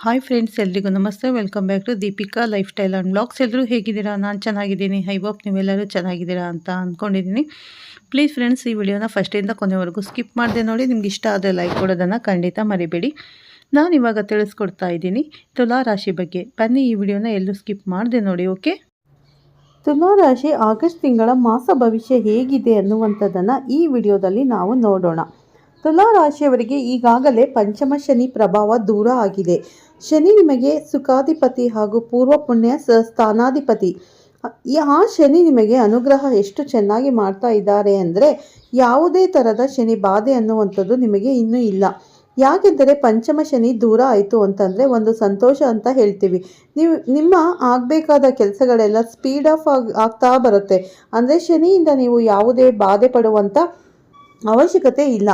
Hi friends ಎಲ್ರಿಗೂ ನಮಸ್ತೆ. Welcome back to Deepika lifestyle and blogs ಎಲ್ಲರೂ ಹೇಗಿದ್ದೀರಾ? ನಾನು ಚೆನ್ನಾಗಿದ್ದೀನಿ. ಐ ಹೋಪ್ ನೀವೆಲ್ಲರೂ ಚೆನ್ನಾಗಿದ್ದೀರಾ ಅಂತ ಅಂದ್ಕೊಂಡಿದ್ದೀನಿ ಪ್ಲೀಸ್ ಫ್ರೆಂಡ್ಸ್ ಈ ವಿಡಿಯೋನ ಫಸ್ಟಿಂದ ಕೊನೆವರೆಗೂ ಸ್ಕಿಪ್ ಮಾಡಿದೆ ನೋಡಿ. ನಿಮ್ಗೆ ಇಷ್ಟ ಆದರೆ ಲೈಕ್ ಕೊಡೋದನ್ನು ಖಂಡಿತ ಮರಿಬೇಡಿ. ನಾನು ಇವಾಗ ತಿಳಿಸ್ಕೊಡ್ತಾ ಇದ್ದೀನಿ. ತುಲಾ ರಾಶಿ ಬಗ್ಗೆ. ಬನ್ನಿ ಈ ವಿಡಿಯೋನ ಎಲ್ಲೂ ಸ್ಕಿಪ್ ಮಾಡಿದೆ ನೋಡಿ ಓಕೆ ತುಲಾ ರಾಶಿ ಆಗಸ್ಟ್ ತಿಂಗಳ ಮಾಸ ಭವಿಷ್ಯ ಹೇಗಿದೆ ಅನ್ನುವಂಥದ್ದನ್ನು ಈ ವಿಡಿಯೋದಲ್ಲಿ ನಾವು ನೋಡೋಣ. ತುಲಾ ರಾಶಿಯವರಿಗೆ ಈಗಾಗಲೇ ಪಂಚಮ ಶನಿ ಪ್ರಭಾವ ದೂರ ಆಗಿದೆ. ಶನಿ ನಿಮಗೆ ಸುಖಾಧಿಪತಿ ಹಾಗೂ ಪೂರ್ವ ಪುಣ್ಯ ಸ್ಥಾನಾಧಿಪತಿ. ಆ ಶನಿ ನಿಮಗೆ ಅನುಗ್ರಹ ಎಷ್ಟು ಚೆನ್ನಾಗಿ ಮಾಡ್ತಾ ಇದ್ದಾರೆ ಅಂದರೆ ಯಾವುದೇ ಥರದ ಶನಿ ಬಾಧೆ ಅನ್ನುವಂಥದ್ದು ನಿಮಗೆ ಇನ್ನೂ ಇಲ್ಲ. ಯಾಕೆಂದರೆ ಪಂಚಮ ಶನಿ ದೂರ ಆಯಿತು ಅಂತಂದರೆ ಒಂದು ಸಂತೋಷ ಅಂತ ಹೇಳ್ತೀವಿ. ನೀವು ನಿಮ್ಮ ಆಗಬೇಕಾದ ಕೆಲಸಗಳೆಲ್ಲ ಸ್ಪೀಡ್ ಆಫ್ ಆಗಿ ಆಗ್ತಾ ಬರುತ್ತೆ. ಅಂದರೆ ಶನಿಯಿಂದ ನೀವು ಯಾವುದೇ ಬಾಧೆ ಪಡುವಂಥ ಅವಶ್ಯಕತೆ ಇಲ್ಲ.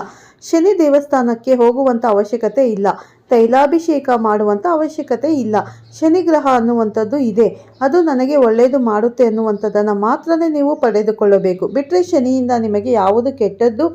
ಶನಿ ದೇವಸ್ಥಾನಕ್ಕೆ ಹೋಗುವಂಥ ಅವಶ್ಯಕತೆ ಇಲ್ಲ. ತೈಲಾಭಿಷೇಕ ಮಾಡುವಂಥ ಅವಶ್ಯಕತೆ ಇಲ್ಲ. ಶನಿಗ್ರಹ ಅನ್ನುವಂಥದ್ದು ಇದೆ. ಅದು ನನಗೆ ಒಳ್ಳೆಯದು ಮಾಡುತ್ತೆ ಅನ್ನುವಂಥದ್ದನ್ನು ಮಾತ್ರನೇ ನೀವು ಪಡೆದುಕೊಳ್ಳಬೇಕು. ಬಿಟ್ಟರೆ ಶನಿಯಿಂದ ನಿಮಗೆ ಯಾವುದು ಕೆಟ್ಟದ್ದು?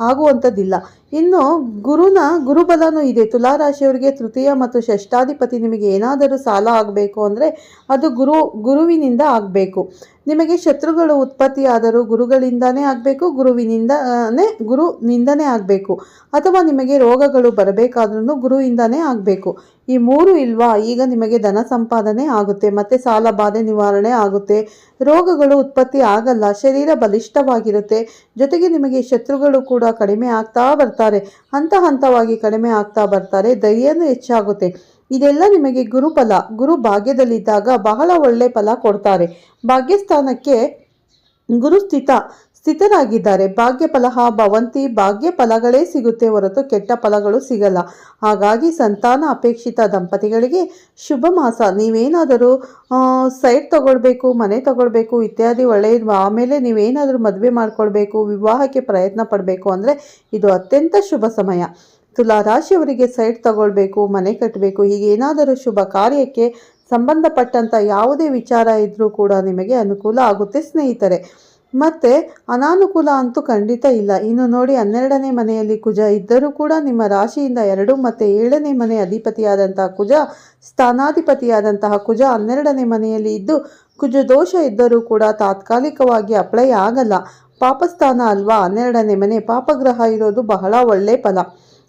ಆಗುವಂಥದ್ದಿಲ್ಲ. ಇನ್ನು ಗುರುನ, ಗುರುಬಲನೂ ಇದೆ. ತುಲಾರಾಶಿಯವರಿಗೆ ತೃತೀಯ ಮತ್ತು ಷಷ್ಠಾಧಿಪತಿ ನಿಮಗೆ ಏನಾದರೂ ಸಾಲ ಆಗಬೇಕು ಅಂದರೆ ಅದು ಗುರು, ಗುರುವಿನಿಂದ ಆಗಬೇಕು. ನಿಮಗೆ ಶತ್ರುಗಳು ಉತ್ಪತ್ತಿಯಾದರೂ ಗುರುಗಳಿಂದನೇ ಆಗಬೇಕು, ಗುರುವಿನಿಂದನೇ, ಗುರುನಿಂದನೇ ಆಗಬೇಕು. ಅಥವಾ ನಿಮಗೆ ರೋಗಗಳು ಬರಬೇಕಾದ್ರೂ ಗುರುವಿಂದನೇ ಆಗಬೇಕು. ಈ ಮೂರು ಇಲ್ವಾ? ಈಗ ನಿಮಗೆ ಧನ ಸಂಪಾದನೆ ಆಗುತ್ತೆ, ಮತ್ತು ಸಾಲ ಬಾಧೆ ನಿವಾರಣೆ ಆಗುತ್ತೆ. ರೋಗಗಳು ಉತ್ಪತ್ತಿ ಆಗಲ್ಲ, ಶರೀರ ಬಲಿಷ್ಠವಾಗಿರುತ್ತೆ. ಜೊತೆಗೆ ನಿಮಗೆ ಶತ್ರುಗಳು ಕೂಡ ಕಡಿಮೆ ಆಗ್ತಾ ಬರ್ತಾರೆ. ಹಂತ ಹಂತವಾಗಿ ಕಡಿಮೆ ಆಗ್ತಾ ಬರ್ತಾರೆ, ಧೈರ್ಯನೂ ಹೆಚ್ಚಾಗುತ್ತೆ. ಇದೆಲ್ಲ ನಿಮಗೆ ಗುರುಫಲ ಗುರು ಭಾಗ್ಯದಲ್ಲಿದ್ದಾಗ ಬಹಳ ಒಳ್ಳೆ ಫಲ ಕೊಡ್ತಾರೆ. ಭಾಗ್ಯಸ್ಥಾನಕ್ಕೆ ಗುರು ಸ್ಥಿತ ಸ್ಥಿತರಾಗಿದ್ದಾರೆ. ಭಾಗ್ಯ ಫಲಹ ಭವಂತಿ, ಭಾಗ್ಯ ಫಲಗಳೇ ಸಿಗುತ್ತೆ ಹೊರತು ಕೆಟ್ಟ ಫಲಗಳು ಸಿಗಲ್ಲ. ಹಾಗಾಗಿ ಸಂತಾನ ಅಪೇಕ್ಷಿತ ದಂಪತಿಗಳಿಗೆ ಶುಭ ಮಾಸ. ನೀವೇನಾದರೂ ಸೈಟ್ ತಗೊಳ್ಬೇಕು, ಮನೆ ತಗೊಳ್ಬೇಕು, ಇತ್ಯಾದಿ ಒಳ್ಳೆಯದು ಆಮೇಲೆ ನೀವೇನಾದರೂ ಮದುವೆ ಮಾಡಿಕೊಳ್ಬೇಕು, ವಿವಾಹಕ್ಕೆ ಪ್ರಯತ್ನ ಪಡಬೇಕು ಅಂದರೆ ಇದು ಅತ್ಯಂತ ಶುಭ ಸಮಯ. ತುಲಾ ರಾಶಿಯವರಿಗೆ ಸೈಟ್ ತಗೊಳ್ಬೇಕು, ಮನೆ ಕಟ್ಟಬೇಕು ಹೀಗೆ ಏನಾದರೂ ಶುಭ ಕಾರ್ಯಕ್ಕೆ ಸಂಬಂಧಪಟ್ಟಂಥ ಯಾವುದೇ ವಿಚಾರ ಇದ್ದರೂ ಕೂಡ ನಿಮಗೆ ಅನುಕೂಲ ಆಗುತ್ತೆ ಸ್ನೇಹಿತರೆ. ಮತ್ತು ಅನಾನುಕೂಲ ಅಂತೂ ಖಂಡಿತ ಇಲ್ಲ. ಇನ್ನು ನೋಡಿ ಹನ್ನೆರಡನೇ ಮನೆಯಲ್ಲಿ ಕುಜ ಇದ್ದರೂ ಕೂಡ ನಿಮ್ಮ ರಾಶಿಯಿಂದ ಎರಡು ಮತ್ತು ಏಳನೇ ಮನೆ ಅಧಿಪತಿಯಾದಂತಹ ಕುಜ, ಸ್ಥಾನಾಧಿಪತಿಯಾದಂತಹ ಕುಜ ಹನ್ನೆರಡನೇ ಮನೆಯಲ್ಲಿ ಇದ್ದು ಕುಜ ದೋಷ ಇದ್ದರೂ ಕೂಡ ತಾತ್ಕಾಲಿಕವಾಗಿ ಅಪ್ಲೈ ಆಗಲ್ಲ. ಪಾಪಸ್ಥಾನ ಅಲ್ವಾ? ಹನ್ನೆರಡನೇ ಮನೆ ಪಾಪಗ್ರಹ ಇರೋದು ಬಹಳ ಒಳ್ಳೆ ಫಲ.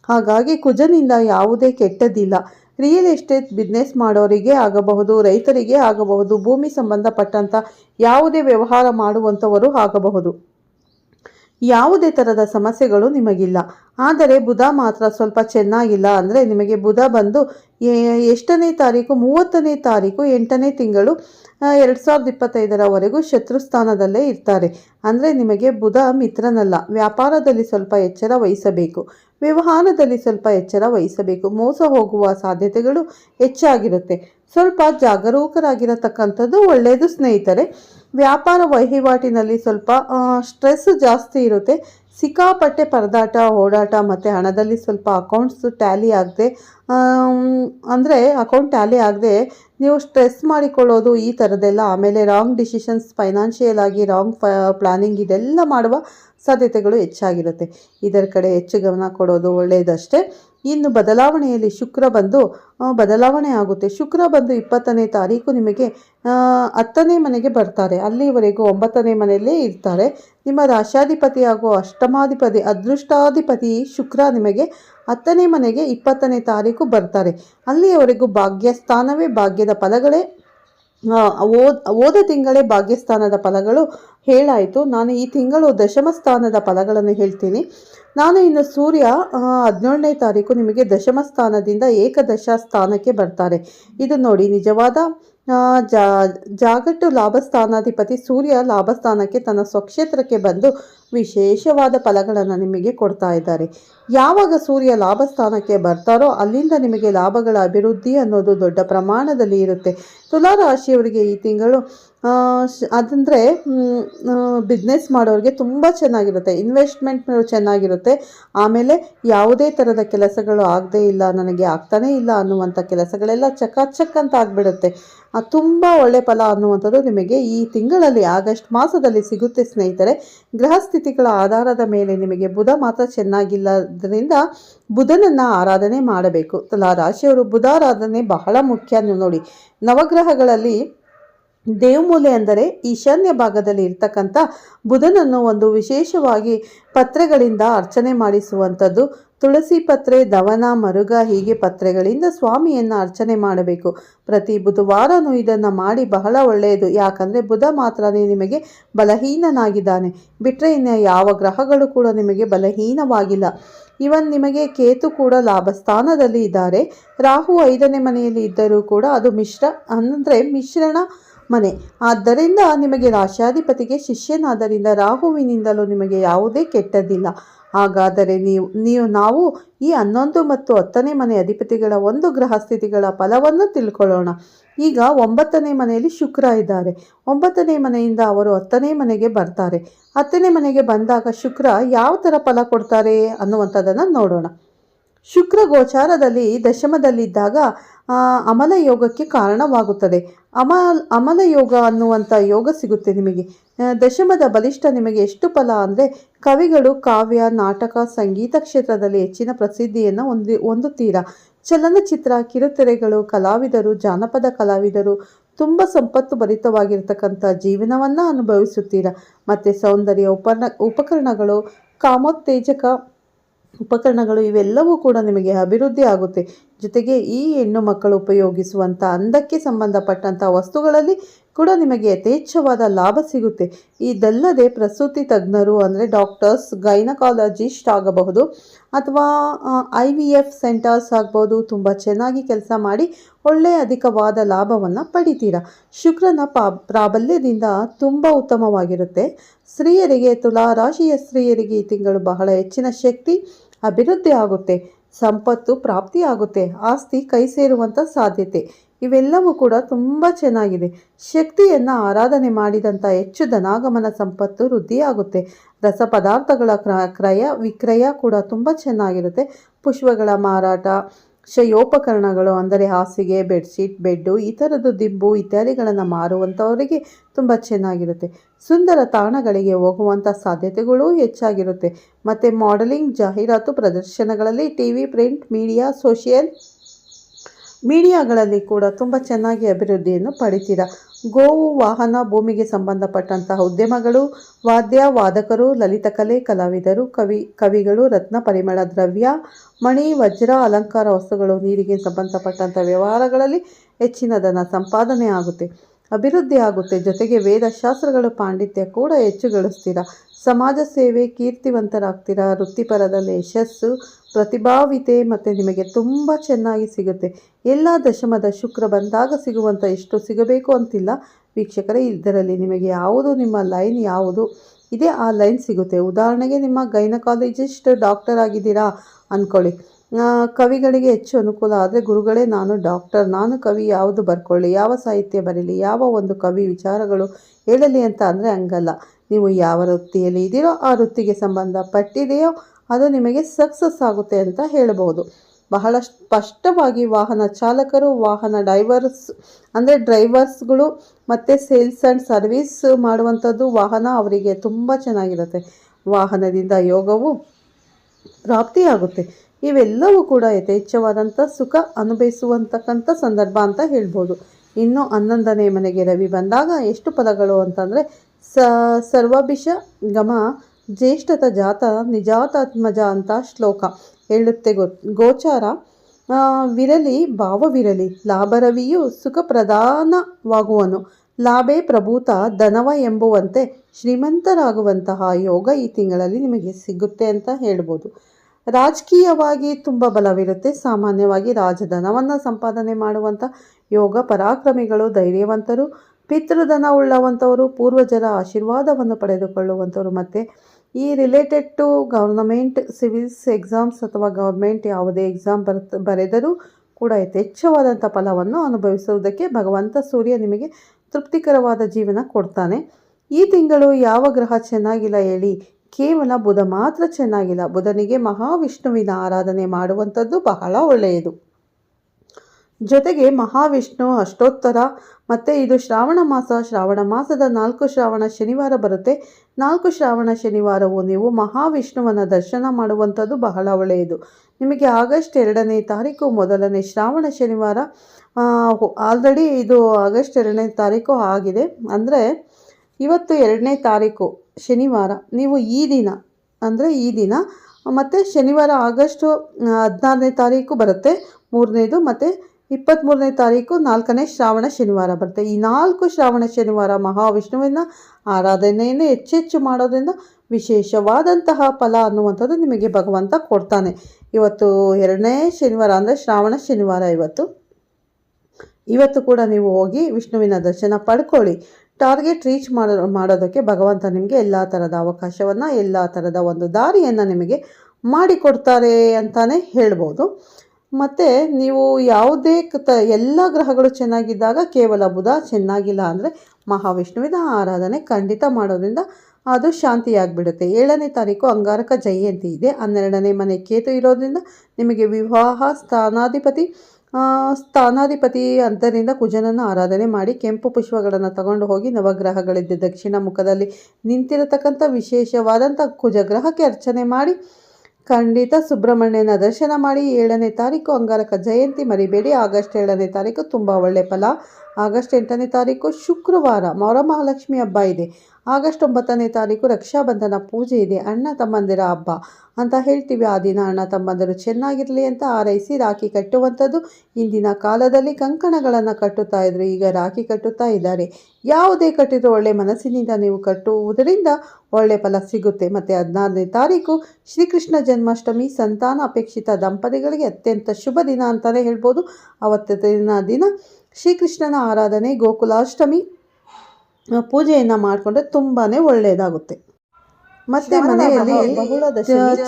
ಹಾಗಾಗಿ ಕುಜನಿಂದ ಯಾವುದೇ ಕೆಟ್ಟದ್ದಿಲ್ಲ ರಿಯಲ್ ಎಸ್ಟೇಟ್ ಬಿಸ್ನೆಸ್ ಮಾಡೋರಿಗೆ ಆಗಬಹುದು, ರೈತರಿಗೆ ಆಗಬಹುದು, ಭೂಮಿ ಸಂಬಂಧಪಟ್ಟಂಥ ಯಾವುದೇ ವ್ಯವಹಾರ ಮಾಡುವಂಥವರು ಆಗಬಹುದು. ಯಾವುದೇ ಥರದ ಸಮಸ್ಯೆಗಳು ನಿಮಗಿಲ್ಲ. ಆದರೆ ಬುಧ ಮಾತ್ರ ಸ್ವಲ್ಪ ಚೆನ್ನಾಗಿಲ್ಲ ಅಂದರೆ ನಿಮಗೆ ಬುಧ ಬಂದು ಎಷ್ಟನೇ ತಾರೀಕು, ಮೂವತ್ತನೇ ತಾರೀಕು, ಎಂಟನೇ ತಿಂಗಳು ಎರಡು ಸಾವಿರದ ಇಪ್ಪತ್ತೈದರವರೆಗೂ ಶತ್ರು ಸ್ಥಾನದಲ್ಲೇ ಇರ್ತಾರೆ. ಅಂದರೆ ನಿಮಗೆ ಬುಧ ಮಿತ್ರನಲ್ಲ, ವ್ಯಾಪಾರದಲ್ಲಿ ಸ್ವಲ್ಪ ಎಚ್ಚರ ವಹಿಸಬೇಕು. ವ್ಯವಹಾರದಲ್ಲಿ ಸ್ವಲ್ಪ ಎಚ್ಚರ ವಹಿಸಬೇಕು. ಮೋಸ ಹೋಗುವ ಸಾಧ್ಯತೆಗಳು ಹೆಚ್ಚಾಗಿರುತ್ತೆ. ಸ್ವಲ್ಪ ಜಾಗರೂಕರಾಗಿರತಕ್ಕಂಥದ್ದು ಒಳ್ಳೆಯದು ಸ್ನೇಹಿತರೆ, ವ್ಯಾಪಾರ ವಹಿವಾಟಿನಲ್ಲಿ ಸ್ವಲ್ಪ ಸ್ಟ್ರೆಸ್ ಜಾಸ್ತಿ ಇರುತ್ತೆ. ಸಿಕ್ಕಾಪಟ್ಟೆ ಪರದಾಟ, ಓಡಾಟ ಮತ್ತು ಹಣದಲ್ಲಿ ಸ್ವಲ್ಪ ಅಕೌಂಟ್ಸ್ ಟ್ಯಾಲಿ ಆಗದೆ ಅಂದರೆ ಅಕೌಂಟ್ ಟ್ಯಾಲಿ ಆಗದೆ ನೀವು ಸ್ಟ್ರೆಸ್ ಮಾಡಿಕೊಳ್ಳೋದು ಈ ಥರದ್ದೆಲ್ಲ ಆಮೇಲೆ ರಾಂಗ್ ಡಿಸಿಷನ್ಸ್ ಫೈನಾನ್ಷಿಯಲ್ ಆಗಿ ರಾಂಗ್ ಪ್ಲಾನಿಂಗ್ ಇದೆಲ್ಲ ಮಾಡುವ ಸಾಧ್ಯತೆಗಳು ಹೆಚ್ಚಾಗಿರುತ್ತೆ. ಇದರ ಕಡೆ ಹೆಚ್ಚು ಗಮನ ಕೊಡೋದು ಒಳ್ಳೆಯದಷ್ಟೇ ಇನ್ನು ಬದಲಾವಣೆಯಲ್ಲಿ ಶುಕ್ರ ಬಂದು ಬದಲಾವಣೆ ಆಗುತ್ತೆ. ಶುಕ್ರ ಬಂದು ಇಪ್ಪತ್ತನೇ ತಾರೀಕು ನಿಮಗೆ ಹತ್ತನೇ ಮನೆಗೆ ಬರ್ತಾರೆ. ಅಲ್ಲಿವರೆಗೂ ಒಂಬತ್ತನೇ ಮನೆಯಲ್ಲೇ ಇರ್ತಾರೆ. ನಿಮ್ಮ ರಾಶಾಧಿಪತಿ ಹಾಗೂ ಅಷ್ಟಮಾಧಿಪತಿ, ಅದೃಷ್ಟಾಧಿಪತಿ ಶುಕ್ರ ನಿಮಗೆ ಹತ್ತನೇ ಮನೆಗೆ ಇಪ್ಪತ್ತನೇ ತಾರೀಕು ಬರ್ತಾರೆ. ಅಲ್ಲಿಯವರೆಗೂ ಭಾಗ್ಯ ಸ್ಥಾನವೇ ಭಾಗ್ಯದ ಫಲಗಳೇ ಓದ್, ಓದ ತಿಂಗಳೇ ಭಾಗ್ಯಸ್ಥಾನದ ಫಲಗಳು ಹೇಳಾಯಿತು. ನಾನು ಈ ತಿಂಗಳು ದಶಮ ಸ್ಥಾನದ ಫಲಗಳನ್ನು ಹೇಳ್ತೀನಿ. ನಾನು ಇನ್ನು ಸೂರ್ಯ ಹದಿನೇಳನೇ ತಾರೀಕು ನಿಮಗೆ ದಶಮ ಸ್ಥಾನದಿಂದ ಏಕದಶ ಸ್ಥಾನಕ್ಕೆ ಬರ್ತಾರೆ. ಇದು ನೋಡಿ ನಿಜವಾದ ಜಾಗಟ್ಟು ಲಾಭಸ್ಥಾನಾಧಿಪತಿ ಸೂರ್ಯ ಲಾಭಸ್ಥಾನಕ್ಕೆ ತನ್ನ ಸ್ವಕ್ಷೇತ್ರಕ್ಕೆ ಬಂದು ವಿಶೇಷವಾದ ಫಲಗಳನ್ನು ನಿಮಗೆ ಕೊಡ್ತಾ ಇದ್ದಾರೆ. ಯಾವಾಗ ಸೂರ್ಯ ಲಾಭಸ್ಥಾನಕ್ಕೆ ಬರ್ತಾರೋ ಅಲ್ಲಿಂದ ನಿಮಗೆ ಲಾಭಗಳ ಅಭಿವೃದ್ಧಿ ಅನ್ನೋದು ದೊಡ್ಡ ಪ್ರಮಾಣದಲ್ಲಿ ಇರುತ್ತೆ. ತುಲಾರಾಶಿಯವರಿಗೆ ಈ ತಿಂಗಳು ಅದಂದರೆ ಬಿಸ್ನೆಸ್ ಮಾಡೋರಿಗೆ ತುಂಬ ಚೆನ್ನಾಗಿರುತ್ತೆ. ಇನ್ವೆಸ್ಟ್ಮೆಂಟ್ ಚೆನ್ನಾಗಿರುತ್ತೆ. ಆಮೇಲೆ ಯಾವುದೇ ಥರದ ಕೆಲಸಗಳು ಆಗದೇ ಇಲ್ಲ, ನನಗೆ ಆಗ್ತಾನೇ ಇಲ್ಲ ಅನ್ನುವಂಥ ಕೆಲಸಗಳೆಲ್ಲ ಚಕಾಚಕ್ ಅಂತ ಆಗಿಬಿಡುತ್ತೆ. ತುಂಬ ಒಳ್ಳೆ ಫಲ ಅನ್ನುವಂಥದ್ದು ನಿಮಗೆ ಈ ತಿಂಗಳಲ್ಲಿ, ಆಗಸ್ಟ್ ಮಾಸದಲ್ಲಿ ಸಿಗುತ್ತೆ ಸ್ನೇಹಿತರೆ. ಗೃಹ ಸ್ಥಿತಿಗಳ ಆಧಾರದ ಮೇಲೆ ನಿಮಗೆ ಬುಧ ಮಾತ್ರ ಚೆನ್ನಾಗಿಲ್ಲದ್ರಿಂದ ಬುಧನನ್ನು ಆರಾಧನೆ ಮಾಡಬೇಕು. ತುಲಾ ರಾಶಿಯವರು ಬುಧಾರಾಧನೆ ಬಹಳ ಮುಖ್ಯ. ನೋಡಿ, ನವಗ್ರಹಗಳಲ್ಲಿ ದೇವಮೂಲೆ ಅಂದರೆ ಈಶಾನ್ಯ ಭಾಗದಲ್ಲಿ ಇರ್ತಕ್ಕಂಥ ಬುಧನನ್ನು ಒಂದು ವಿಶೇಷವಾಗಿ ಪತ್ರೆಗಳಿಂದ ಅರ್ಚನೆ ಮಾಡಿಸುವಂಥದ್ದು. ತುಳಸಿ ಪತ್ರೆ, ದವನ, ಮರುಗ ಹೀಗೆ ಪತ್ರೆಗಳಿಂದ ಸ್ವಾಮಿಯನ್ನು ಅರ್ಚನೆ ಮಾಡಬೇಕು. ಪ್ರತಿ ಬುಧವಾರನೂ ಇದನ್ನು ಮಾಡಿ ಬಹಳ ಒಳ್ಳೆಯದು. ಯಾಕಂದರೆ ಬುಧ ಮಾತ್ರನೇ ನಿಮಗೆ ಬಲಹೀನನಾಗಿದ್ದಾನೆ. ಬಿಟ್ಟರೆ ಇನ್ನು ಯಾವ ಗ್ರಹಗಳು ಕೂಡ ನಿಮಗೆ ಬಲಹೀನವಾಗಿಲ್ಲ. ಇವನ್ ನಿಮಗೆ ಕೇತು ಕೂಡ ಲಾಭ ಸ್ಥಾನದಲ್ಲಿ ಇದ್ದಾರೆ. ರಾಹು ಐದನೇ ಮನೆಯಲ್ಲಿ ಇದ್ದರೂ ಕೂಡ ಅದು ಮಿಶ್ರ, ಅಂದರೆ ಮಿಶ್ರಣ ಮನೆ. ಆದ್ದರಿಂದ ನಿಮಗೆ ರಾಶಾಧಿಪತಿಗೆ ಶಿಷ್ಯನಾದ್ದರಿಂದ ರಾಹುವಿನಿಂದಲೂ ನಿಮಗೆ ಯಾವುದೇ ಕೆಟ್ಟದ್ದಿಲ್ಲ ಹಾಗಾದರೆ ನೀವು ನೀವು, ನಾವು ಈ ಹನ್ನೊಂದು ಮತ್ತು ಹತ್ತನೇ ಮನೆ ಅಧಿಪತಿಗಳ ಒಂದು ಗ್ರಹ ಸ್ಥಿತಿಗಳ ಫಲವನ್ನು ತಿಳ್ಕೊಳ್ಳೋಣ. ಈಗ ಒಂಬತ್ತನೇ ಮನೆಯಲ್ಲಿ ಶುಕ್ರ ಇದ್ದಾರೆ. ಒಂಬತ್ತನೇ ಮನೆಯಿಂದ ಅವರು ಹತ್ತನೇ ಮನೆಗೆ ಬರ್ತಾರೆ. ಹತ್ತನೇ ಮನೆಗೆ ಬಂದಾಗ ಶುಕ್ರ ಯಾವ ಥರ ಫಲ ಕೊಡ್ತಾರೆ ಅನ್ನುವಂಥದ್ದನ್ನು ನೋಡೋಣ. ಶುಕ್ರ ಗೋಚಾರದಲ್ಲಿ ದಶಮದಲ್ಲಿದ್ದಾಗ ಅಮಲ ಯೋಗಕ್ಕೆ ಕಾರಣವಾಗುತ್ತದೆ. ಅಮ ಅಮಲ ಯೋಗ ಅನ್ನುವಂಥ ಯೋಗ ಸಿಗುತ್ತೆ ನಿಮಗೆ. ದಶಮದ ಬಲಿಷ್ಠ ನಿಮಗೆ ಎಷ್ಟು ಫಲ ಅಂದರೆ, ಕವಿಗಳು ಕಾವ್ಯ, ನಾಟಕ, ಸಂಗೀತ ಕ್ಷೇತ್ರದಲ್ಲಿ ಹೆಚ್ಚಿನ ಪ್ರಸಿದ್ಧಿಯನ್ನು ಹೊಂದಿ, ಹೊಂದುತ್ತೀರ? ಚಲನಚಿತ್ರ, ಕಿರುತೆರೆಗಳು, ಕಲಾವಿದರು, ಜಾನಪದ ಕಲಾವಿದರು ತುಂಬ ಸಂಪತ್ತು ಭರಿತವಾಗಿರ್ತಕ್ಕಂಥ ಜೀವನವನ್ನು ಅನುಭವಿಸುತ್ತೀರಾ? ಮತ್ತು ಸೌಂದರ್ಯ ಉಪಕರಣ ಉಪಕರಣಗಳು, ಕಾಮೋತ್ತೇಜಕ ಉಪಕರಣಗಳು ಇವೆಲ್ಲವೂ ಕೂಡ ನಿಮಗೆ ಅಭಿವೃದ್ಧಿ ಆಗುತ್ತೆ. ಜೊತೆಗೆ ಈ ಹೆಣ್ಣು ಮಕ್ಕಳು ಉಪಯೋಗಿಸುವಂಥ ಅಂದಕ್ಕೆ ಸಂಬಂಧಪಟ್ಟಂಥ ವಸ್ತುಗಳಲ್ಲಿ ಕೂಡ ನಿಮಗೆ ಯಥೇಚ್ಛವಾದ ಲಾಭ ಸಿಗುತ್ತೆ. ಇದಲ್ಲದೆ ಪ್ರಸೂತಿ ತಜ್ಞರು ಅಂದರೆ ಡಾಕ್ಟರ್ಸ್, ಗೈನಕಾಲಜಿಸ್ಟ್ ಆಗಬಹುದು ಅಥವಾ ಐ ವಿ ಎಫ್ ಸೆಂಟರ್ಸ್ ಆಗ್ಬೋದು, ತುಂಬ ಚೆನ್ನಾಗಿ ಕೆಲಸ ಮಾಡಿ ಒಳ್ಳೆಯ ಅಧಿಕವಾದ ಲಾಭವನ್ನು ಪಡಿತೀರಾ. ಶುಕ್ರನ ಪಾ, ಪ್ರಾಬಲ್ಯದಿಂದ ತುಂಬ ಉತ್ತಮವಾಗಿರುತ್ತೆ. ಸ್ತ್ರೀಯರಿಗೆ ತುಲಾ ರಾಶಿಯ ಸ್ತ್ರೀಯರಿಗೆ ಈ ತಿಂಗಳು ಬಹಳ ಹೆಚ್ಚಿನ ಶಕ್ತಿ ಅಭಿವೃದ್ಧಿ ಆಗುತ್ತೆ, ಸಂಪತ್ತು ಪ್ರಾಪ್ತಿಯಾಗುತ್ತೆ ಆಸ್ತಿ ಕೈ ಸೇರುವಂಥ ಸಾಧ್ಯತೆ. ಇವೆಲ್ಲವೂ ಕೂಡ ತುಂಬ ಚೆನ್ನಾಗಿದೆ. ಶಕ್ತಿಯನ್ನು ಆರಾಧನೆ ಮಾಡಿದಂಥ ಹೆಚ್ಚು ಧನಾಗಮನ ಸಂಪತ್ತು ವೃದ್ಧಿಯಾಗುತ್ತೆ ರಸ ಪದಾರ್ಥಗಳ ಕ್ರ, ಕ್ರಯ, ವಿಕ್ರಯ ಕೂಡ ತುಂಬ ಚೆನ್ನಾಗಿರುತ್ತೆ. ಪುಷ್ಪಗಳ ಮಾರಾಟ ಶಯೋಪಕರಣಗಳು ಅಂದರೆ ಹಾಸಿಗೆ, ಬೆಡ್ಶೀಟ್, ಬೆಡ್ಡು ಈ ಥರದ್ದು ದಿಂಬು ಇತ್ಯಾದಿಗಳನ್ನು ಮಾರುವಂಥವರಿಗೆ ತುಂಬ ಚೆನ್ನಾಗಿರುತ್ತೆ. ಸುಂದರ ತಾಣಗಳಿಗೆ ಹೋಗುವಂಥ ಸಾಧ್ಯತೆಗಳು ಹೆಚ್ಚಾಗಿರುತ್ತೆ. ಮತ್ತು ಮಾಡೆಲಿಂಗ್ ಜಾಹೀರಾತು ಪ್ರದರ್ಶನಗಳಲ್ಲಿ T V print, media, social ಮೀಡಿಯಾಗಳಲ್ಲಿ ಕೂಡ ತುಂಬ ಚೆನ್ನಾಗಿ ಅಭಿವೃದ್ಧಿಯನ್ನು ಪಡಿತೀರ? ಗೋವು ವಾಹನ ಭೂಮಿಗೆ ಸಂಬಂಧಪಟ್ಟಂತಹ ಉದ್ಯಮಗಳು, ವಾದ್ಯ ವಾದಕರು ಲಲಿತಕಲೆ ಕಲಾವಿದರು, ಕವಿ, ಕವಿಗಳು, ರತ್ನ ಪರಿಮಳ ದ್ರವ್ಯ, ಮಣಿ, ವಜ್ರ, ಅಲಂಕಾರ ವಸ್ತುಗಳು, ನೀರಿಗೆ ಸಂಬಂಧಪಟ್ಟಂಥ ವ್ಯವಹಾರಗಳಲ್ಲಿ ಹೆಚ್ಚಿನ ಧನ ಸಂಪಾದನೆ ಆಗುತ್ತೆ. ಅಭಿವೃದ್ಧಿ ಆಗುತ್ತೆ. ಜೊತೆಗೆ ವೇದಶಾಸ್ತ್ರಗಳು ಪಾಂಡಿತ್ಯ ಕೂಡ ಹೆಚ್ಚು ಗಳಿಸ್ತೀರ? ಸಮಾಜ ಸೇವೆ ಕೀರ್ತಿವಂತರಾಗ್ತೀರಾ? ವೃತ್ತಿಪರದಲ್ಲಿ ಯಶಸ್ಸು, ಪ್ರತಿಭಾವಿತೆ ಮತ್ತು ನಿಮಗೆ ತುಂಬ ಚೆನ್ನಾಗಿ ಸಿಗುತ್ತೆ. ಎಲ್ಲ ದಶಮದ ಶುಕ್ರ ಬಂದಾಗ ಸಿಗುವಂಥ ಎಷ್ಟು ಸಿಗಬೇಕು ಅಂತಿಲ್ಲ. ವೀಕ್ಷಕರೇ, ಇದರಲ್ಲಿ ನಿಮಗೆ ಯಾವುದು, ನಿಮ್ಮ ಲೈನ್ ಯಾವುದು? ಇದೆ, ಆ ಲೈನ್ ಸಿಗುತ್ತೆ. ಉದಾಹರಣೆಗೆ, ನಿಮ್ಮ ಗೈನಕಾಲಜಿಸ್ಟ್ ಡಾಕ್ಟರ್ ಆಗಿದ್ದೀರಾ ಅಂದ್ಕೊಳ್ಳಿ ಕವಿಗಳಿಗೆ ಹೆಚ್ಚು ಅನುಕೂಲ ಆದರೆ ಗುರುಗಳೇ, ನಾನು ಡಾಕ್ಟರ್, ನಾನು ಕವಿ, ಯಾವುದು ಬರ್ಕೊಳ್ಳಿ. ಯಾವ ಸಾಹಿತ್ಯ ಬರೀಲಿ, ಯಾವ ಒಂದು ಕವಿ ವಿಚಾರಗಳು ಹೇಳಲಿ ಅಂತ ಅಂದರೆ ಹಂಗಲ್ಲ. ನೀವು ಯಾವ ವೃತ್ತಿಯಲ್ಲಿ ಇದ್ದೀರೋ ಆ ವೃತ್ತಿಗೆ ಸಂಬಂಧಪಟ್ಟಿದೆಯೋ ಅದು ನಿಮಗೆ ಸಕ್ಸಸ್ ಆಗುತ್ತೆ ಅಂತ ಹೇಳಬಹುದು. ಬಹಳ ಸ್ಪಷ್ಟವಾಗಿ ವಾಹನ ಚಾಲಕರು, ವಾಹನ ಡೈವರ್ಸ್ ಅಂದರೆ ಡ್ರೈವರ್ಸ್ಗಳು ಮತ್ತು ಸೇಲ್ಸ್ ಆ್ಯಂಡ್ ಸರ್ವಿಸ್ ಮಾಡುವಂಥದ್ದು ವಾಹನ ಅವರಿಗೆ ತುಂಬ ಚೆನ್ನಾಗಿರುತ್ತೆ. ವಾಹನದಿಂದ ಯೋಗವು ಪ್ರಾಪ್ತಿಯಾಗುತ್ತೆ. ಇವೆಲ್ಲವೂ ಕೂಡ ಯಥೇಚ್ಛವಾದಂಥ ಸುಖ ಅನುಭವಿಸುವಂತಕ್ಕಂಥ ಸಂದರ್ಭ ಅಂತ ಹೇಳ್ಬೋದು. ಇನ್ನು ಹನ್ನೊಂದನೇ ಮನೆಗೆ ರವಿ ಬಂದಾಗ ಎಷ್ಟು ಪದಗಳು ಅಂತಂದರೆ ಸ ಸರ್ವಭಿಷ ಗಮ ಜ್ಯೇಷ್ಠತ ಜಾತ ನಿಜಾತಾತ್ಮಜ ಅಂತ ಶ್ಲೋಕ. ಹೇಳುತ್ತೆ ಗೋ, ಗೋಚಾರ. ವಿರಲಿ ಭಾವವಿರಲಿ. ಲಾಭರವಿಯು ಸುಖ ಪ್ರಧಾನವಾಗುವನು ಲಾಭೇ ಪ್ರಭೂತ ಧನವ ಎಂಬುವಂತೆ ಶ್ರೀಮಂತರಾಗುವಂತಹ ಯೋಗ ಈ ತಿಂಗಳಲ್ಲಿ ನಿಮಗೆ ಸಿಗುತ್ತೆ ಅಂತ ಹೇಳ್ಬೋದು. ರಾಜಕೀಯವಾಗಿ ತುಂಬ ಬಲವಿರುತ್ತೆ. ಸಾಮಾನ್ಯವಾಗಿ ರಾಜಧನವನ್ನು ಸಂಪಾದನೆ ಮಾಡುವಂಥ ಯೋಗ, ಪರಾಕ್ರಮಿಗಳು, ಧೈರ್ಯವಂತರು ಪಿತೃಧನ ಉಳ್ಳವಂಥವರು ಪೂರ್ವಜರ ಆಶೀರ್ವಾದವನ್ನು ಪಡೆದುಕೊಳ್ಳುವಂಥವ್ರು ಮತ್ತು ಈ related to government civils exams ಅಥವಾ ಗೌರ್ಮೆಂಟ್ ಯಾವುದೇ ಎಕ್ಸಾಮ್ ಬರ್ತ, ಬರೆದರೂ ಕೂಡ ಯಥೇಚ್ಛವಾದಂಥ ಫಲವನ್ನು ಅನುಭವಿಸುವುದಕ್ಕೆ ಭಗವಂತ ಸೂರ್ಯ ನಿಮಗೆ ತೃಪ್ತಿಕರವಾದ ಜೀವನ ಕೊಡ್ತಾನೆ. ಈ ತಿಂಗಳು ಯಾವ ಗ್ರಹ ಚೆನ್ನಾಗಿಲ್ಲ ಹೇಳಿ, ಕೇವಲ ಬುಧ ಮಾತ್ರ ಚೆನ್ನಾಗಿಲ್ಲ. ಬುಧನಿಗೆ ಮಹಾವಿಷ್ಣುವಿನ ಆರಾಧನೆ ಮಾಡುವಂಥದ್ದು ಬಹಳ ಒಳ್ಳೆಯದು. ಜೊತೆಗೆ ಮಹಾವಿಷ್ಣು, ಅಷ್ಟೋತ್ತರ ಮತ್ತು ಇದು ಶ್ರಾವಣ ಮಾಸ. ಶ್ರಾವಣ ಮಾಸದ ನಾಲ್ಕು ಶ್ರಾವಣ ಶನಿವಾರ ಬರುತ್ತೆ. ನಾಲ್ಕು ಶ್ರಾವಣ ಶನಿವಾರವು ನೀವು ಮಹಾವಿಷ್ಣುವನ್ನು ದರ್ಶನ ಮಾಡುವಂಥದ್ದು ಬಹಳ ಒಳ್ಳೆಯದು. ನಿಮಗೆ ಆಗಸ್ಟ್ ಎರಡನೇ ತಾರೀಕು ಮೊದಲನೇ ಶ್ರಾವಣ ಶನಿವಾರ ಆಲ್ರೆಡಿ ಇದು ಆಗಸ್ಟ್ ಎರಡನೇ ತಾರೀಕು ಆಗಿದೆ. ಅಂದರೆ ಇವತ್ತು ಎರಡನೇ ತಾರೀಕು ಶನಿವಾರ. ನೀವು ಈ ದಿನ, ಅಂದರೆ ಈ ದಿನ, ಮತ್ತು ಶನಿವಾರ ಆಗಸ್ಟು ಹದಿನಾರನೇ ತಾರೀಕು ಬರುತ್ತೆ. ಮೂರನೇದು ಮತ್ತು ಇಪ್ಪತ್ತ್ಮೂರನೇ ತಾರೀಕು ನಾಲ್ಕನೇ ಶ್ರಾವಣ ಶನಿವಾರ ಬರುತ್ತೆ. ಈ ನಾಲ್ಕು ಶ್ರಾವಣ ಶನಿವಾರ ಮಹಾವಿಷ್ಣುವಿನ ಆರಾಧನೆಯನ್ನು ಹೆಚ್ಚೆಚ್ಚು ಮಾಡೋದ್ರಿಂದ ವಿಶೇಷವಾದಂತಹ ಫಲ ಅನ್ನುವಂಥದ್ದು ನಿಮಗೆ ಭಗವಂತ ಕೊಡ್ತಾನೆ. ಇವತ್ತು ಎರಡನೇ ಶನಿವಾರ ಅಂದರೆ ಶ್ರಾವಣ ಶನಿವಾರ ಇವತ್ತು. ಇವತ್ತು ಕೂಡ ನೀವು ಹೋಗಿ ವಿಷ್ಣುವಿನ ದರ್ಶನ ಪಡ್ಕೊಳ್ಳಿ. ಟಾರ್ಗೆಟ್ ರೀಚ್ ಮಾಡೋ, ಮಾಡೋದಕ್ಕೆ ಭಗವಂತ ನಿಮಗೆ ಎಲ್ಲ ಥರದ ಅವಕಾಶವನ್ನು, ಎಲ್ಲ ಥರದ ಒಂದು ದಾರಿಯನ್ನು ನಿಮಗೆ ಮಾಡಿಕೊಡ್ತಾರೆ ಅಂತಲೇ ಹೇಳ್ಬೋದು. ಮತ್ತು ನೀವು ಯಾವುದೇ ತ ಎಲ್ಲ ಗ್ರಹಗಳು ಚೆನ್ನಾಗಿದ್ದಾಗ ಕೇವಲ ಬುಧ ಚೆನ್ನಾಗಿಲ್ಲ ಅಂದರೆ ಮಹಾವಿಷ್ಣುವಿನ ಆರಾಧನೆ ಖಂಡಿತ ಮಾಡೋದ್ರಿಂದ ಅದು ಶಾಂತಿಯಾಗಿಬಿಡುತ್ತೆ. ಏಳನೇ ತಾರೀಕು ಅಂಗಾರಕ ಜಯಂತಿ ಇದೆ. ಹನ್ನೆರಡನೇ ಮನೆ ಕೇತು ಇರೋದ್ರಿಂದ ನಿಮಗೆ ವಿವಾಹ ಸ್ಥಾನಾಧಿಪತಿ ಸ್ಥಾನಾಧಿಪತಿ ಅಂತರಿಂದ ಕುಜನನ್ನು ಆರಾಧನೆ ಮಾಡಿ ಕೆಂಪು ಪುಷ್ಪಗಳನ್ನು ತಗೊಂಡು ಹೋಗಿ ನವಗ್ರಹಗಳಿದ್ದ ದಕ್ಷಿಣ ಮುಖದಲ್ಲಿ ನಿಂತಿರತಕ್ಕಂಥ ವಿಶೇಷವಾದಂಥ ಕುಜಗ್ರಹಕ್ಕೆ ಅರ್ಚನೆ ಮಾಡಿ ಖಂಡಿತ ಸುಬ್ರಹ್ಮಣ್ಯನ ದರ್ಶನ ಮಾಡಿ ಏಳನೇ ತಾರೀಕು ಅಂಗಾರಕ ಜಯಂತಿ ಮರಿಬೇಡಿ. ಆಗಸ್ಟ್ ಏಳನೇ ತಾರೀಕು ತುಂಬ ಒಳ್ಳೆ ಫಲ. ಆಗಸ್ಟ್ ಎಂಟನೇ ತಾರೀಕು ಶುಕ್ರವಾರ ಮಹಾಲಕ್ಷ್ಮಿ ಹಬ್ಬ ಇದೆ. ಆಗಸ್ಟ್ ಒಂಬತ್ತನೇ ತಾರೀಕು ರಕ್ಷಾಬಂಧನ ಪೂಜೆ ಇದೆ. ಅಣ್ಣ ತಮ್ಮಂದಿರ ಹಬ್ಬ ಅಂತ ಹೇಳ್ತೀವಿ. ಆ ದಿನ ಅಣ್ಣ ತಮ್ಮಂದಿರು ಚೆನ್ನಾಗಿರಲಿ ಅಂತ ಆರೈಸಿ ರಾಖಿ ಕಟ್ಟುವಂಥದ್ದು ಇಂದಿನ ಕಾಲದಲ್ಲಿ ಕಂಕಣಗಳನ್ನು ಕಟ್ಟುತ್ತಾ ಇದ್ರು. ಈಗ ರಾಖಿ ಕಟ್ಟುತ್ತಾ ಇದ್ದಾರೆ. ಯಾವುದೇ ಕಟ್ಟಿದರೂ ಒಳ್ಳೆ ಮನಸ್ಸಿನಿಂದ ನೀವು ಕಟ್ಟುವುದರಿಂದ ಒಳ್ಳೆ ಫಲ ಸಿಗುತ್ತೆ. ಮತ್ತು ಹದಿನಾರನೇ ತಾರೀಕು ಶ್ರೀಕೃಷ್ಣ ಜನ್ಮಾಷ್ಟಮಿ ಸಂತಾನ ಅಪೇಕ್ಷಿತ ದಂಪತಿಗಳಿಗೆ ಅತ್ಯಂತ ಶುಭ ದಿನ ಅಂತಲೇ ಹೇಳ್ಬೋದು. ಅವತ್ತಿನ ದಿನ ಶ್ರೀಕೃಷ್ಣನ ಆರಾಧನೆ ಗೋಕುಲಾಷ್ಟಮಿ ಪೂಜೆಯನ್ನು ಮಾಡಿಕೊಂಡ್ರೆ ತುಂಬಾ ಒಳ್ಳೆಯದಾಗುತ್ತೆ. ಮತ್ತೆ ಮನೆಯಲ್ಲಿ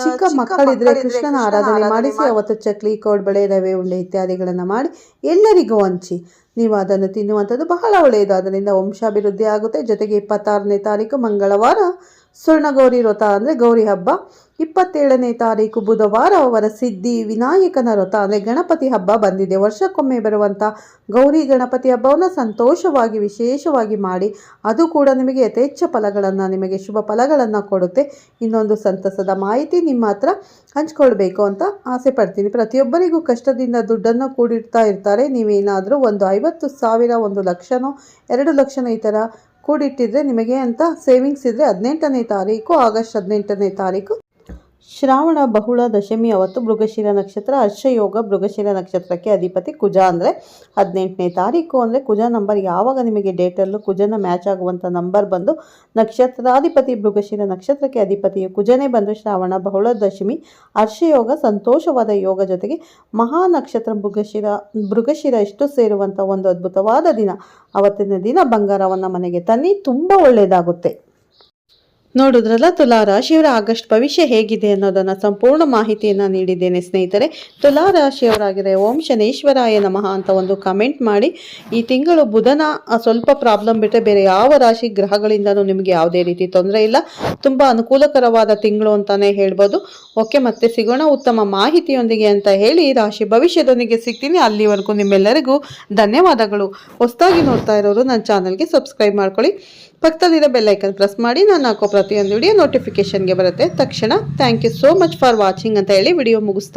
ಚಿಕ್ಕ ಮಕ್ಕಳಿದ್ರೆ ಕೃಷ್ಣನ ಆರಾಧನೆ ಮಾಡಿಸಿ ಅವತ್ತು ಚಕ್ಲಿ ಕೋಡ್ಬಳೆ ರವೆ ಉಂಡೆ ಇತ್ಯಾದಿಗಳನ್ನು ಮಾಡಿ ಎಲ್ಲರಿಗೂ ಹಂಚಿ ನೀವು ಅದನ್ನು ತಿನ್ನುವಂಥದ್ದು ಬಹಳ ಒಳ್ಳೆಯದು. ಅದರಿಂದ ವಂಶಾಭಿವೃದ್ಧಿ ಆಗುತ್ತೆ. ಜೊತೆಗೆ ಇಪ್ಪತ್ತಾರನೇ ತಾರೀಕು ಮಂಗಳವಾರ ಸ್ವರ್ಣಗೌರಿ ವ್ರತ ಅಂದರೆ ಗೌರಿ ಹಬ್ಬ. ಇಪ್ಪತ್ತೇಳನೇ ತಾರೀಕು ಬುಧವಾರ ಅವರ ಸಿದ್ಧಿ, ವಿನಾಯಕನ ವ್ರತ ಅಂದರೆ ಗಣಪತಿ ಹಬ್ಬ ಬಂದಿದೆ. ವರ್ಷಕ್ಕೊಮ್ಮೆ ಬರುವಂಥ ಗೌರಿ ಗಣಪತಿ ಹಬ್ಬವನ್ನು ಸಂತೋಷವಾಗಿ, ವಿಶೇಷವಾಗಿ ಮಾಡಿ. ಅದು ಕೂಡ ನಿಮಗೆ ಯಥೇಚ್ಛ ಫಲಗಳನ್ನು, ನಿಮಗೆ ಶುಭ ಫಲಗಳನ್ನು ಕೊಡುತ್ತೆ. ಇನ್ನೊಂದು ಸಂತಸದ ಮಾಹಿತಿ ನಿಮ್ಮ ಹತ್ರ ಹಂಚ್ಕೊಳ್ಬೇಕು ಅಂತ ಆಸೆ ಪಡ್ತೀನಿ. ಪ್ರತಿಯೊಬ್ಬರಿಗೂ ಕಷ್ಟದಿಂದ ದುಡ್ಡನ್ನು ಕೂಡಿಡ್ತಾ ಇರ್ತಾರೆ. ನೀವೇನಾದರೂ ಒಂದು ಐವತ್ತು ಸಾವಿರ, ಒಂದು ಲಕ್ಷನೋ, ಎರಡು ಲಕ್ಷನೋ ಈ ಥರ ಕೂಡಿಟ್ಟಿದ್ರೆ ನಿಮಗೆ ಅಂತ ಸೇವಿಂಗ್ಸ್ ಇದ್ದರೆ ಹದಿನೆಂಟನೇ ತಾರೀಕು ಆಗಸ್ಟ್ ಹದಿನೆಂಟನೇ ತಾರೀಕು. ಶ್ರಾವಣ ಬಹುಳ ದಶಮಿ ಅವತ್ತು ಮೃಗಶಿರ ನಕ್ಷತ್ರ ಹರ್ಷಯೋಗ ಮೃಗಶಿರ ನಕ್ಷತ್ರಕ್ಕೆ ಅಧಿಪತಿ ಕುಜ ಅಂದರೆ ಹದಿನೆಂಟನೇ ತಾರೀಕು ಅಂದರೆ ಕುಜ ನಂಬರ್ ಯಾವಾಗ ನಿಮಗೆ ಡೇಟಲ್ಲೂ ಕುಜನ ಮ್ಯಾಚ್ ಆಗುವಂಥ ನಂಬರ್ ಬಂದು ನಕ್ಷತ್ರಾಧಿಪತಿ ಮೃಗಶಿರ ನಕ್ಷತ್ರಕ್ಕೆ ಅಧಿಪತಿಯು ಕುಜನೇ ಬಂದು ಶ್ರಾವಣ ಬಹುಳ ದಶಮಿ ಹರ್ಷಯೋಗ ಸಂತೋಷವಾದ ಯೋಗ ಜೊತೆಗೆ ಮಹಾ ನಕ್ಷತ್ರ ಮೃಗಶಿರ ಮೃಗಶಿರ ಎಷ್ಟು ಸೇರುವಂಥ ಒಂದು ಅದ್ಭುತವಾದ ದಿನ. ಅವತ್ತಿನ ದಿನ ಬಂಗಾರವನ್ನು ಮನೆಗೆ ತನ್ನಿ, ತುಂಬ ಒಳ್ಳೆಯದಾಗುತ್ತೆ. ನೋಡಿದ್ರಲ್ಲ ತುಲಾ ರಾಶಿಯವರ ಆಗಸ್ಟ್ ಭವಿಷ್ಯ ಹೇಗಿದೆ ಅನ್ನೋದನ್ನು ಸಂಪೂರ್ಣ ಮಾಹಿತಿಯನ್ನು ನೀಡಿದ್ದೇನೆ ಸ್ನೇಹಿತರೆ. ತುಲಾ ರಾಶಿಯವರಾಗಿದೆ ಓಂ ಶನೇಶ್ವರಾಯ ನಮಃ ಅಂತ ಒಂದು ಕಮೆಂಟ್ ಮಾಡಿ, ಈ ತಿಂಗಳು ಬುಧನ ಸ್ವಲ್ಪ ಪ್ರಾಬ್ಲಮ್ ಬಿಟ್ಟರೆ ಬೇರೆ ಯಾವ ರಾಶಿ ಗ್ರಹಗಳಿಂದನೂ ನಿಮಗೆ ಯಾವುದೇ ರೀತಿ ತೊಂದರೆ ಇಲ್ಲ. ತುಂಬ ಅನುಕೂಲಕರವಾದ ತಿಂಗಳು ಅಂತಾನೆ ಹೇಳ್ಬೋದು. ಓಕೆ, ಮತ್ತೆ ಸಿಗೋಣ ಉತ್ತಮ ಮಾಹಿತಿಯೊಂದಿಗೆ ಅಂತ ಹೇಳಿ ರಾಶಿ ಭವಿಷ್ಯದೊಂದಿಗೆ ಸಿಗ್ತೀನಿ. ಅಲ್ಲಿವರೆಗೂ ನಿಮ್ಮೆಲ್ಲರಿಗೂ ಧನ್ಯವಾದಗಳು. ಹೊಸದಾಗಿ ನೋಡ್ತಾ ಇರೋರು ನನ್ನ ಚಾನಲ್ಗೆ ಸಬ್ಸ್ಕ್ರೈಬ್ ಮಾಡ್ಕೊಳ್ಳಿ. ಪಕ್ಕದಲ್ಲಿರೋ ಬೆಲ್ಲೈಕನ್ ಪ್ರೆಸ್ ಮಾಡಿ ನಾನು ಹಾಕೋ ಪ್ರತಿಯೊಂದು ವಿಡಿಯೋ ನೋಟಿಫಿಕೇಶನ್ಗೆ ಬರುತ್ತೆ. ತಕ್ಷಣ thank you so much for watching ಅಂತ ಹೇಳಿ ವಿಡಿಯೋ ಮುಗಿಸ್ತಾ